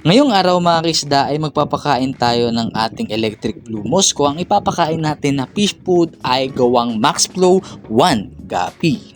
Ngayong araw mga kisda ay magpapakain tayo ng ating electric blue Moscow. Ang ipapakain natin na fish food ay gawang Max Flow 1 Gapi.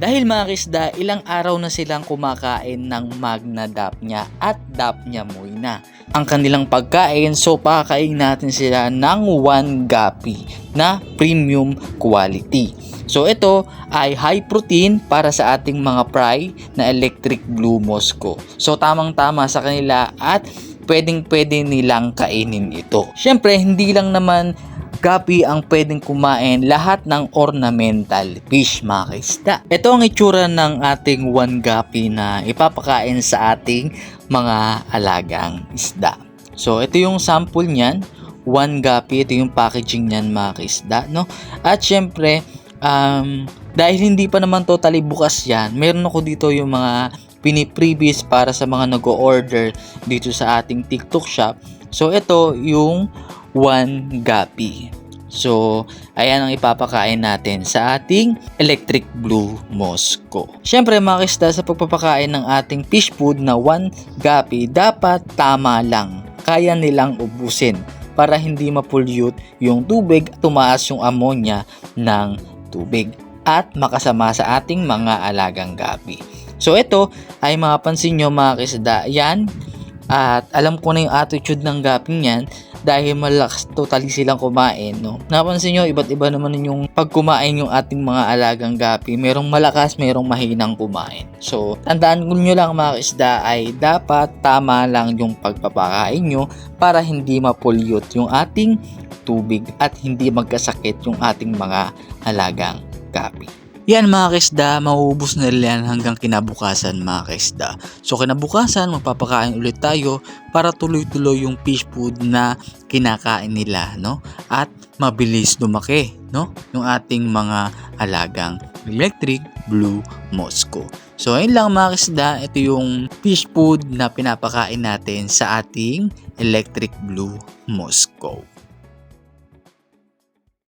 Dahil mga kisda, ilang araw na silang kumakain ng Magna Dapnya at Dapnya Moina. Ang kanilang pagkain, so pakakain natin sila ng 1 gapi na premium quality. So ito ay high protein para sa ating mga fry na electric blue Moscow. So tamang tama sa kanila at pwedeng pwede nilang kainin ito. Syempre hindi lang naman gapi ang pwedeng kumain lahat ng ornamental fish mga kaisda. Ito ang itsura ng ating one gapi na ipapakain sa ating mga alagang isda. So ito yung sample niyan, one gapi, ito yung packaging niyan mga kaisda. No? At syempre, um, dahil hindi pa naman totally bukas yan, meron ako dito yung mga piniprevious para sa mga nag-order dito sa ating TikTok shop. So ito yung 1 gapi. So, ayan ang ipapakain natin sa ating electric blue Moscow. Siyempre mga kisda, sa pagpapakain ng ating fish food na 1 gapi, dapat tama lang. Kaya nilang ubusin para hindi mapollute yung tubig at tumaas yung ammonia ng tubig at makasama sa ating mga alagang gapi. So ito ay mapapansin nyo mga kisda, yan at alam ko na yung attitude ng gaping yan dahil malakas totally silang kumain, no? Napansin nyo, iba't iba naman yung pag kumain yung ating mga alagang gapi. Merong malakas, merong mahinang kumain. So, tandaan nyo lang mga isda ay dapat tama lang yung pagpapakain nyo para hindi mapollute yung ating tubig at hindi magkasakit yung ating mga alagang gapi. Yan mga kisda, mauubos na yan hanggang kinabukasan mga kisda. So kinabukasan, magpapakain ulit tayo para tuloy-tuloy yung fish food na kinakain nila, no? At mabilis lumaki, no? Yung ating mga alagang electric blue Moscow. So ayun lang mga kisda, ito yung fish food na pinapakain natin sa ating electric blue Moscow.